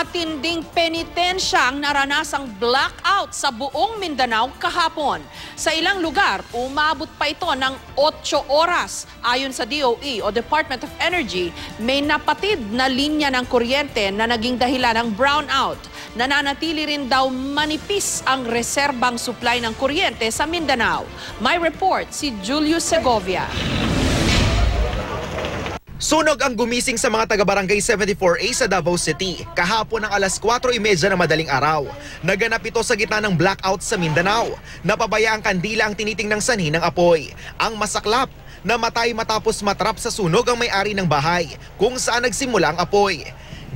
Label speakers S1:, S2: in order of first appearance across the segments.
S1: Matinding penitensya ang naranasang blackout sa buong Mindanao kahapon. Sa ilang lugar, umabot pa ito ng 8 oras. Ayon sa DOE o Department of Energy, may napatid na linya ng kuryente na naging dahilan ng brownout. Nananatili rin daw manipis ang reserbang supply ng kuryente sa Mindanao. May report si Julius Segovia.
S2: Sunog ang gumising sa mga taga-barangay 74A sa Davao City kahapon ng alas 4.30 ng madaling araw. Naganap ito sa gitna ng blackout sa Mindanao. Napabaya ang kandila ang tinitingnang sanhi ng apoy. Ang masaklap, namatay matapos matrap sa sunog ang may-ari ng bahay kung saan nagsimula ang apoy.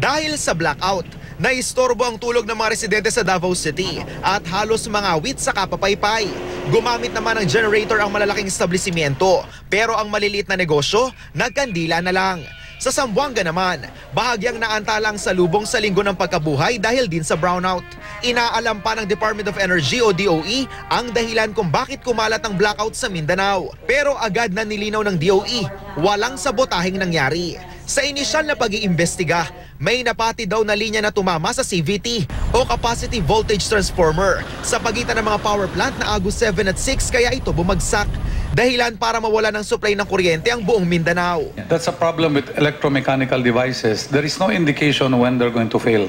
S2: Dahil sa blackout, naistorbo ang tulog ng mga residente sa Davao City at halos mga wit sa kapapaypay. Gumamit naman ng generator ang malalaking establishmento pero ang maliliit na negosyo nagkandila na lang. Sa Sambuanga naman, bahagyang naantala ang salubong sa linggo ng pagkabuhay dahil din sa brownout. Inaalam pa ng Department of Energy o DOE ang dahilan kung bakit kumalat ang blackout sa Mindanao. Pero agad na nilinaw ng DOE, walang sabotaheng nangyari. Sa inisyal na pag-iimbestiga, may napati daw na linya na tumama sa CVT o Capacity Voltage Transformer sa pagitan ng mga power plant na Agus 7 at 6 kaya ito bumagsak. Dahilan para mawala ng supply ng kuryente ang buong Mindanao.
S3: That's a problem with electromechanical devices. There is no indication when they're going to fail.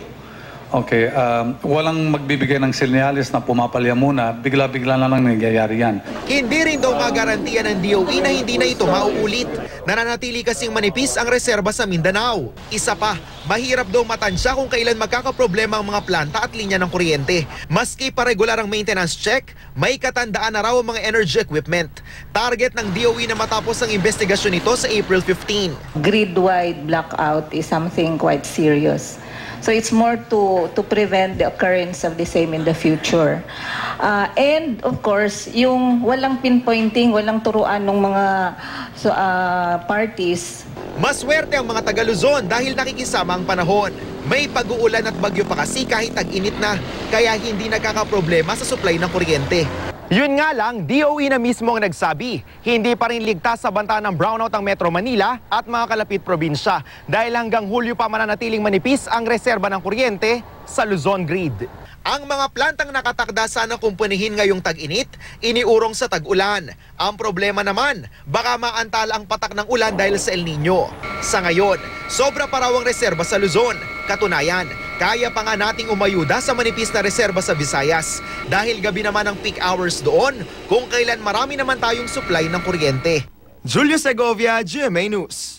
S3: Okay, um, walang magbibigay ng senyales na pumapalya muna, bigla-bigla na lang nangyayari yan.
S2: Hindi rin daw magarantiya ng DOE na hindi na ito mauulit. Nananatili kasing manipis ang reserba sa Mindanao. Isa pa, mahirap daw matansya kung kailan magkakaproblema ang mga planta at linya ng kuryente. Maski pa regular ang maintenance check, may katandaan na raw ang mga energy equipment. Target ng DOE na matapos ang investigasyon nito sa April 15.
S4: grid-wide blackout is something quite serious. So it's more to to prevent the occurrence of the same in the future. Uh, and of course, yung walang pinpointing, walang turuan ng mga so, uh, parties
S2: Maswerte ang mga taga Luzon dahil nakikisama ang panahon. May pag-uulan at bagyo pa kasi kahit tag-init na, kaya hindi nagkakaproblema sa supply ng kuryente. Yun nga lang, DOE na mismo ang nagsabi, hindi pa rin ligtas sa banta ng brownout ang Metro Manila at mga kalapit probinsya dahil hanggang Hulyo pa mananatiling manipis ang reserba ng kuryente sa Luzon Grid. Ang mga plantang nakatakda sana kumpunihin ngayong tag-init, iniurong sa tag-ulan. Ang problema naman, baka maantala ang patak ng ulan dahil sa El Nino. Sa ngayon, sobra pa raw ang reserba sa Luzon. Katunayan, kaya pa nga nating umayuda sa manipis na reserba sa Visayas dahil gabi naman ang peak hours doon kung kailan marami naman tayong supply ng kuryente. Julio Segovia, GMA News.